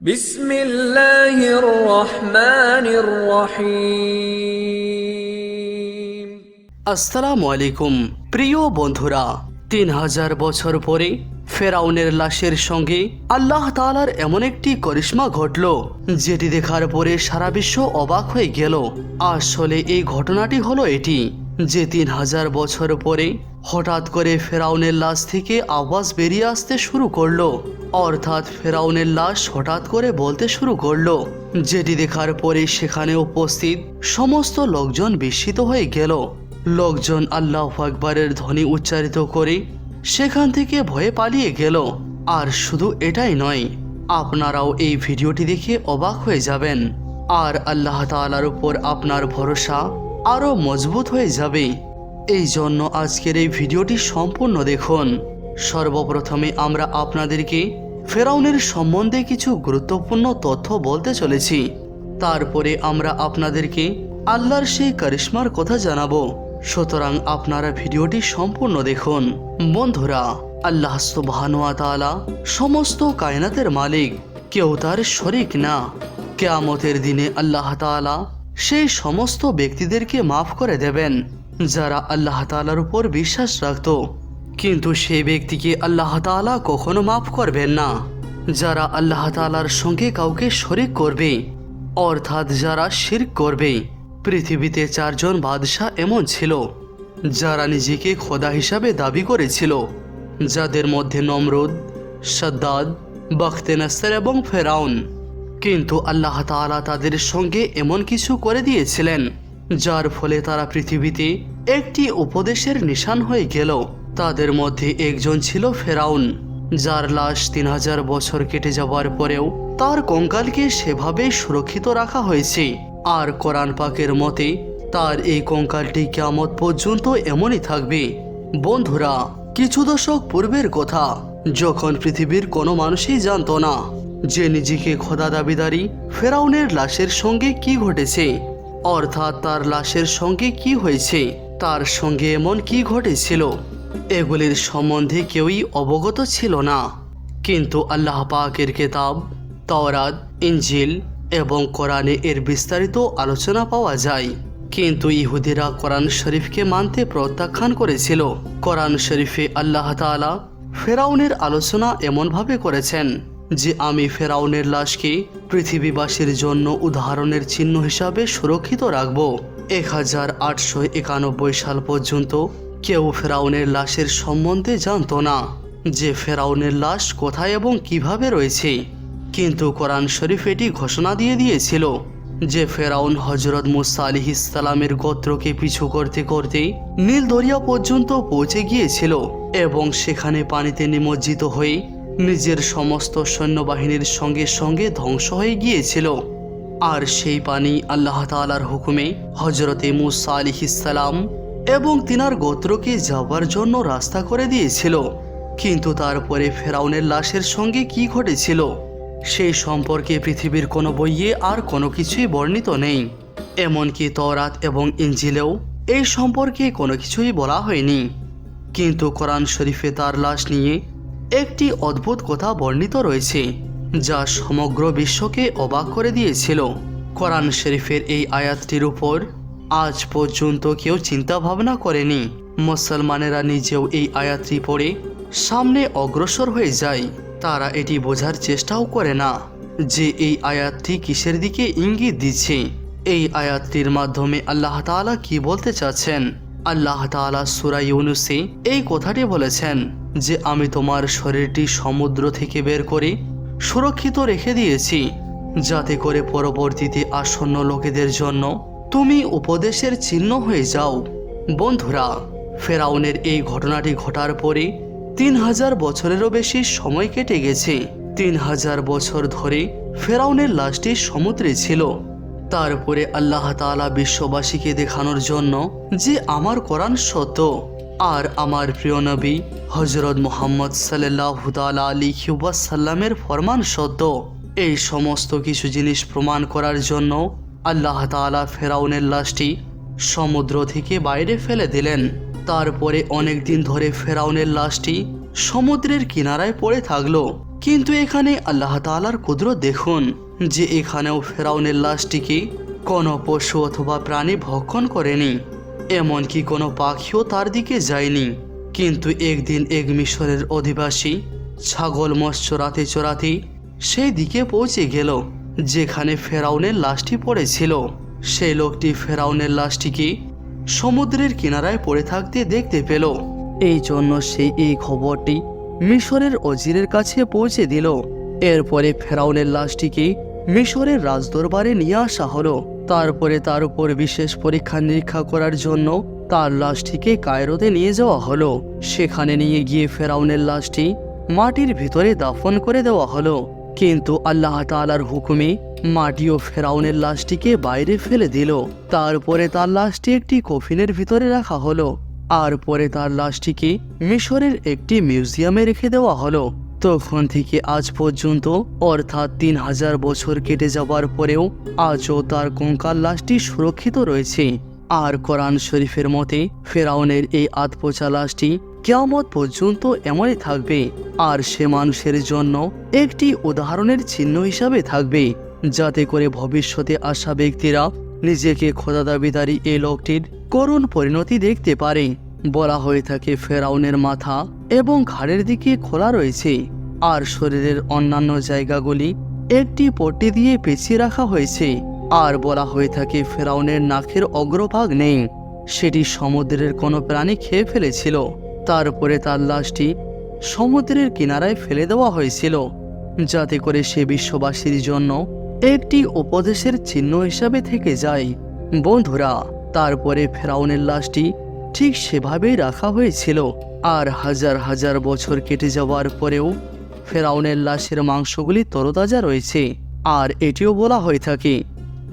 বিসমিল্লাহির রহমানির রহিম প্রিয় বন্ধুরা তিন হাজার বছর পরে ফেরাউনের লাশের সঙ্গে আল্লাহ তালার এমন একটি করিশ্মা ঘটল, যেটি দেখার পরে সারা বিশ্ব অবাক হয়ে গেল। আসলে এই ঘটনাটি হলো এটি, যে তিন হাজার বছর পরে হঠাৎ করে ফেরাউনের লাশ থেকে আওয়াজ বেরিয়ে আসতে শুরু করল। অর্থাৎ ফেরাউনের লাশ হঠাৎ করে বলতে শুরু করল। যেটি দেখার পরে সেখানে উপস্থিত সমস্ত লোকজন বিস্মিত হয়ে গেল। লোকজন আল্লাহ আকবরের ধ্বনি উচ্চারিত করে সেখান থেকে ভয়ে পালিয়ে গেল। আর শুধু এটাই নয়, আপনারাও এই ভিডিওটি দেখে অবাক হয়ে যাবেন। আর আল্লাহ তাআলার উপর আপনার ভরসা আরও মজবুত হয়ে যাবে। এই জন্য আজকের এই ভিডিওটি সম্পূর্ণ দেখুন। সর্বপ্রথমে আমরা আপনাদেরকে ফেরাউনের সম্বন্ধে কিছু গুরুত্বপূর্ণ তথ্য বলতে চলেছি। তারপরে আমরা আপনাদেরকে আল্লাহর সেই কারিশ্মার কথা জানাব। সুতরাং আপনারা ভিডিওটি সম্পূর্ণ দেখুন। বন্ধুরা, আল্লাহ সুবহানুয়া সমস্ত কায়নাতের মালিক। কেউ তার শরিক না। কেয়ামতের দিনে আল্লাহ তাআলা সেই সমস্ত ব্যক্তিদেরকে মাফ করে দেবেন, যারা আল্লাহ তাআলার উপর বিশ্বাস রাখত। কিন্তু সেই ব্যক্তিকে আল্লাহ তাআলা কখনো মাফ করবেন না। যারা আল্লাহ তাআলার সঙ্গে কাউকে শরিক করবে, অর্থাৎ যারা শিরক করবে, পৃথিবীতে চারজন বাদশাহ এমন ছিল, যারা নিজেকে খোদা হিসাবে দাবি করেছিল, যাদের মধ্যে নমরুদ, সাদ্দাদ, বখতেনাস্তার এবং ফেরাউন। কিন্তু আল্লাহ তাআলা তাদের সঙ্গে এমন কিছু করে দিয়েছিলেন, যার ফলে তারা পৃথিবীতে একটি উপদেশের নিশান হয়ে গেল। তাদের মধ্যে একজন ছিল ফেরাউন, যার লাশ তিন হাজার বছর কেটে যাওয়ার পরেও তার কঙ্কালকে সেভাবে সুরক্ষিত রাখা হয়েছে। আর কোরআন পাকের মতে, তার এই কঙ্কালটি কেমত পর্যন্ত এমনই থাকবে। বন্ধুরা, কিছু দশক পূর্বের কথা, যখন পৃথিবীর কোনো মানুষই জানত না যে নিজেকে খোদা দাবিদারি ফেরাউনের লাশের সঙ্গে কি ঘটেছে, অর্থাৎ তার লাশের সঙ্গে কি হয়েছে, তার সঙ্গে এমন কি ঘটেছিল। এগুলির সম্বন্ধে কেউই অবগত ছিল না। কিন্তু আল্লাহ পাকের কেতাব, তওরাত ইঞ্জিল এবং কোরআনে এর বিস্তারিত আলোচনা পাওয়া যায়। কিন্তু ইহুদিরা কোরআন শরীফকে মানতে প্রত্যাখ্যান করেছিল। কোরআন শরীফে আল্লাহ তাআলা ফেরাউনের আলোচনা এমনভাবে করেছেন যে, আমি ফেরাউনের লাশকে পৃথিবীবাসীর জন্য উদাহরণের চিহ্ন হিসাবে সুরক্ষিত রাখব। এক হাজার আটশো একানব্বই সাল পর্যন্ত কেউ ফেরাউনের লাশের সম্বন্ধে জানতো না যে ফেরাউনের লাশ কোথায় এবং কীভাবে রয়েছে। কিন্তু কোরআন শরীফ এটি ঘোষণা দিয়ে দিয়েছিল যে ফেরাউন হজরত মুসা আলি ইসলামের গোত্রকে পিছু করতে করতে নীল দরিয়া পর্যন্ত পৌঁছে গিয়েছিল এবং সেখানে পানিতে নিমজ্জিত হয়ে নিজের সমস্ত সৈন্যবাহিনীর সঙ্গে সঙ্গে ধ্বংস হয়ে গিয়েছিল। আর সেই পানি আল্লাহ তাআলার হুকুমে হজরতে মুসা আলি ইসলাম এবং তিনার গোত্রকে যাবার জন্য রাস্তা করে দিয়েছিল। কিন্তু তারপরে ফেরাউনের লাশের সঙ্গে কি ঘটেছিল? সেই সম্পর্কে পৃথিবীর কোনো বইয়ে আর কোনো কিছুই বর্ণিত নেই। এমনকি তরাত এবং ইঞ্জিলেও এই সম্পর্কে কোনো কিছুই বলা হয়নি। কিন্তু কোরআন শরীফে তার লাশ নিয়ে একটি অদ্ভুত কথা বর্ণিত রয়েছে, যা সমগ্র বিশ্বকে অবাক করে দিয়েছিল। কোরআন শরীফের এই আয়াতটির উপর আজ পর্যন্ত কেউ চিন্তা ভাবনা করেনি। মুসলমানেরা নিজেও এই আয়াতটি পড়ে সামনে অগ্রসর হয়ে যায়। তারা এটি বোঝার চেষ্টাও করে না যে এই আয়াতটি কিসের দিকে ইঙ্গিত দিচ্ছে। এই আয়াতটির মাধ্যমে আল্লাহ তাআলা কি বলতে চাচ্ছেন? আল্লাহ তাআলা সূরা ইউনুসে এই কথাটি বলেছেন যে, আমি তোমার শরীরটি সমুদ্র থেকে বের করে সুরক্ষিত রেখে দিয়েছি, যাতে করে পরবর্তীতে আসন্ন লোকেদের জন্য তুমি উপদেশের চিহ্ন হয়ে যাও। বন্ধুরা, ফেরাউনের এই ঘটনাটি ঘটার পরে তিন হাজার বছরেরও বেশি সময় কেটে গেছে। তিন হাজার বছর ধরে ফেরাউনের লাশটি সমুদ্রে ছিল। তারপরে আল্লাহ তাআলা বিশ্ববাসীকে দেখানোর জন্য যে আমার কোরআন সত্য, আর আমার প্রিয় নবী হজরত মোহাম্মদ সাল্লাহ আলী সাল্লামের ফরমান সত্য। এই সমস্ত কিছু জিনিস প্রমাণ করার জন্য আল্লাহ তাআলা ফেরাউনের লাশটি সমুদ্র থেকে বাইরে ফেলে দিলেন। তারপরে অনেক দিন ধরে ফেরাউনের লাশটি সমুদ্রের কিনারায় পড়ে থাকল। কিন্তু এখানে আল্লাহ তাআলার কুদরত দেখুন যে এখানেও ফেরাউনের লাশটিকে কোনো পশু অথবা প্রাণী ভক্ষণ করেনি, এমনকি কোনো পাখিও তার দিকে যায়নি। কিন্তু একদিন এক মিশরের অধিবাসী ছাগল মৎস্য চড়াতে চড়াতে সেই দিকে পৌঁছে গেল। যেখানে ফেরাউনের লাশটি পড়েছিল। সেই লোকটি ফেরাউনের লাশটিকে সমুদ্রের কিনারায় পড়ে থাকতে দেখতে পেল। এই জন্য সে এই খবরটি মিশরের অজিরের কাছে পৌঁছে দিল। এরপরে ফেরাউনের লাশটিকে মিশরের রাজদরবারে নিয়ে আসা হলো। তারপরে তার উপর বিশেষ পরীক্ষা নিরীক্ষা করার জন্য তার লাশটিকে কায়রোতে নিয়ে যাওয়া হলো। সেখানে নিয়ে গিয়ে ফেরাউনের লাশটি মাটির ভিতরে দাফন করে দেওয়া হলো। কিন্তু আল্লাহ তাআলার হুকুমে মাটি ও ফেরাউনের লাশটিকে বাইরে ফেলে দিল। তারপরে তার লাশটি একটি কফিনের ভিতরে রাখা হলো। আর পরে তার লাশটিকে মিশরের একটি মিউজিয়ামে রেখে দেওয়া হলো। তখন থেকে আজ পর্যন্ত, অর্থাৎ তিন হাজার বছর কেটে যাবার পরেও আজও তার কঙ্কাল লাশটি সুরক্ষিত রয়েছে। আর কোরআন শরীফের মতে, ফেরাউনের এই আতপোচা লাশটি কেয়ামত পর্যন্ত এমনই থাকবে। আর সে মানুষের জন্য একটি উদাহরণের চিহ্ন হিসাবে থাকবে, যাতে করে ভবিষ্যতে আসা ব্যক্তিরা নিজেকে খোদা দাবিদারি এই লোকটির করুণ পরিণতি দেখতে পারে। বলা হয়ে থাকে, ফেরাউনের মাথা এবং ঘাড়ের দিকে খোলা রয়েছে, আর শরীরের অন্যান্য জায়গাগুলি একটি পট্টি দিয়ে পেঁচিয়ে রাখা হয়েছে। আর বলা হয়ে থাকে, ফেরাউনের নাকের অগ্রভাগ নেই, সেটি সমুদ্রের কোনো প্রাণী খেয়ে ফেলেছিল। তারপরে তার লাশটি সমুদ্রের কিনারায় ফেলে দেওয়া হয়েছিল, যাতে করে সে বিশ্ববাসীর জন্য একটি উপদেশের চিহ্ন হিসাবে থেকে যায়। বন্ধুরা, তারপরে ফেরাউনের লাশটি ঠিক সেভাবেই রাখা হয়েছিল আর হাজার হাজার বছর কেটে যাওয়ার পরেও ফেরাউনের লাশের মাংসগুলি তরতাজা রয়েছে। আর এটিও বলা হয়ে থাকে,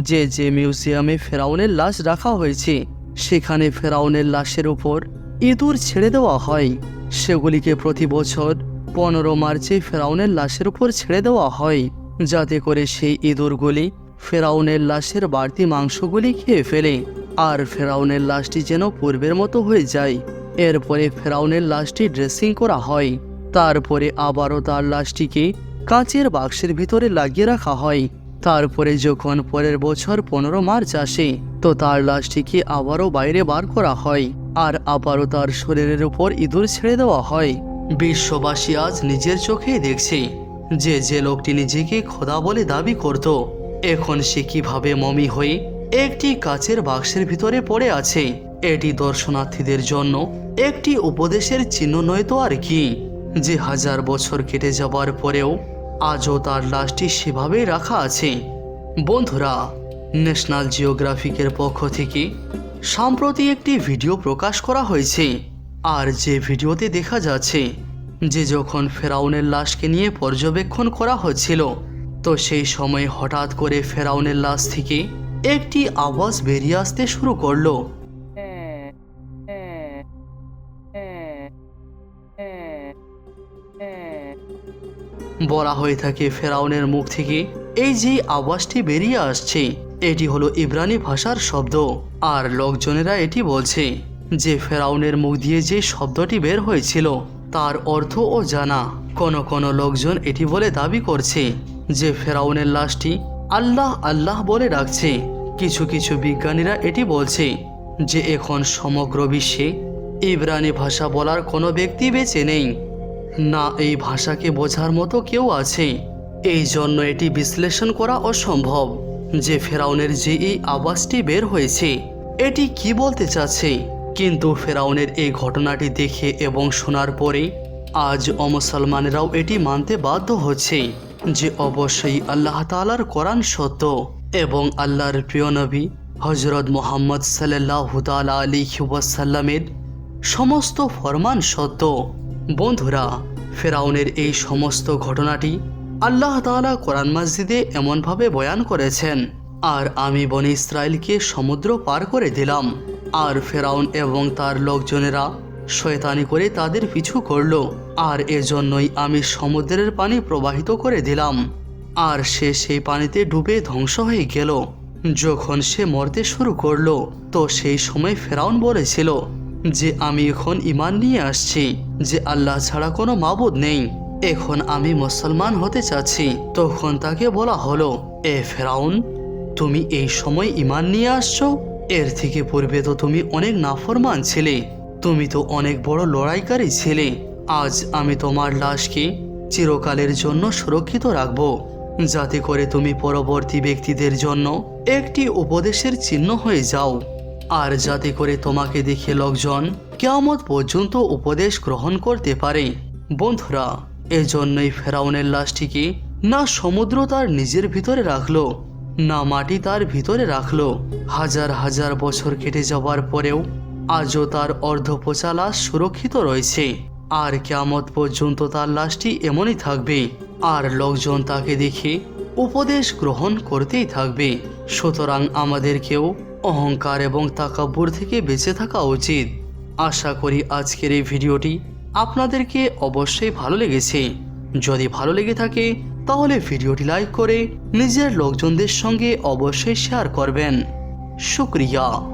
যে যে মিউজিয়ামে ফেরাউনের লাশ রাখা হয়েছে, সেখানে ফেরাউনের লাশের উপর ইঁদুর ছেড়ে দেওয়া হয়। সেগুলিকে প্রতি বছর পনেরো মার্চে ফেরাউনের লাশের উপর ছেড়ে দেওয়া হয়। যাতে করে সেই ইঁদুরগুলি ফেরাউনের লাশের বাড়তি মাংসগুলি খেয়ে ফেলে। আর ফেরাউনের লাশটি যেন পূর্বের মতো হয়ে যায়। এরপরে ফেরাউনের লাশটি ড্রেসিং করা হয়। তারপরে আবারও তার লাশটিকে কাঁচের বাক্সের ভিতরে লাগিয়ে রাখা হয়। তারপরে যখন পরের বছর পনেরো মার্চ আসে, তো তার লাশটিকে আবারও বাইরে বার করা হয়। আর আবারও তার শরীরের উপর ইঁদুর ছেড়ে দেওয়া হয়। বিশ্ববাসী আজ নিজের চোখেই দেখছে যে যে লোকটি নিজেকে খোদা বলে দাবি করত, এখন সে কীভাবে মমি হয়ে একটি কাচের বাক্সের ভিতরে পড়ে আছে, এটি দর্শনার্থীদের জন্য একটি উপদেশের চিহ্ন নয় তো আর কি। যে হাজার বছর কেটে যাবার পরেও আজও তার লাশটি সেভাবেই রাখা আছে। বন্ধুরা ন্যাশনাল জিওগ্রাফিকের পক্ষ থেকে সম্প্রতি একটি ভিডিও প্রকাশ করা হয়েছে। আর যে ভিডিওতে দেখা যাচ্ছে যে যখন ফেরাউনের লাশকে নিয়ে পর্যবেক্ষণ করা হচ্ছিল, তো সেই সময় হঠাৎ করে ফেরাউনের লাশ থেকে একটি আওয়াজ বেরিয়ে আসতে শুরু করল। বলা হয়ে থাকে, ফেরাউনের মুখ থেকে এই যে আওয়াজটি বেরিয়ে আসছে এটি হলো ইব্রানি ভাষার শব্দ। আর লোকজনেরা এটি বলছে যে, ফেরাউনের মুখ দিয়ে যে শব্দটি বের হয়েছিল, তার অর্থ ও জানা। কোন কোন লোকজন এটি বলে দাবি করছে যে, ফেরাউনের লাশটি আল্লাহ আল্লাহ বলে ডাকছে। কিছু কিছু বিজ্ঞানীরা এটি বলছে যে, এখন সমগ্র বিশ্বে ইব্রানি ভাষা বলার কোনো ব্যক্তি বেঁচে নেই। না, এই ভাষাকে বোঝার মতো কেউ আছে। এই জন্য এটি বিশ্লেষণ করা অসম্ভব। যে ফেরাউনের যে এই আওয়াজটি বের হয়েছে, এটি কি বলতে চাচ্ছে? কিন্তু ফেরাউনের এই ঘটনাটি দেখে এবং শোনার পরে আজ অমুসলমানেরাও এটি মানতে বাধ্য হচ্ছে যে অবশ্যই আল্লাহ তালার কোরআন সত্য এবং আল্লাহর প্রিয় নবী হজরত মোহাম্মদ সাল্লাহ আলী ওয়াসাল্লামের সমস্ত ফরমান সত্য। বন্ধুরা, ফেরাউনের এই সমস্ত ঘটনাটি আল্লাহ তালা কোরআন মসজিদে এমনভাবে বয়ান করেছেন, আর আমি বনি ইসরায়েলকে সমুদ্র পার করে দিলাম, আর ফেরাউন এবং তার লোকজনেরা শয়তানি করে তাদের পিছু করল, আর এজন্যই আমি সমুদ্রের পানি প্রবাহিত করে দিলাম, আর সে সেই পানিতে ডুবে ধ্বংস হয়ে গেল। যখন সে মরতে শুরু করল, তো সেই সময় ফেরাউন বলেছিল যে, আমি এখন ইমান নিয়ে আসছি, যে আল্লাহ ছাড়া কোনো মাবুদ নেই। এখন আমি মুসলমান হতে চাচ্ছি। তখন তাকে বলা হলো, এ ফেরাউন, তুমি এই সময় ইমান নিয়ে আসছো? এর থেকে পূর্বে তো তুমি অনেক নাফরমান ছিলে। তুমি তো অনেক বড় লড়াইকারী ছিলে। আজ আমি তোমার লাশকে চিরকালের জন্য সুরক্ষিত রাখব। যাতে করে তুমি পরবর্তী ব্যক্তিদের জন্য একটি উপদেশের চিহ্ন হয়ে যাও। আর যাতে করে তোমাকে দেখে লোকজন কেয়ামত পর্যন্ত উপদেশ গ্রহণ করতে পারে। বন্ধুরা এজন্যই ফেরাউনের লাশটিকে না সমুদ্র তার নিজের ভিতরে রাখল, না মাটি তার ভিতরে রাখল। হাজার হাজার বছর কেটে যাওয়ার পরেও আজও তার অর্ধপোচা লাশ সুরক্ষিত রয়েছে। আর কেয়ামত পর্যন্ত তার লাশটি এমনই থাকবে, আর লোকজন তাকে দেখে উপদেশ গ্রহণ করতেই থাকবে। সুতরাং আমাদেরকেও অহংকার এবং তাকাব্বুর থেকে বেঁচে থাকা উচিত। আশা করি আজকের এই ভিডিওটি আপনাদেরকে অবশ্যই ভালো লেগেছে। যদি ভালো লেগে থাকে, তাহলে ভিডিওটি লাইক করে নিজের লোকজনদের সঙ্গে অবশ্যই শেয়ার করবেন। শুক্রিয়া।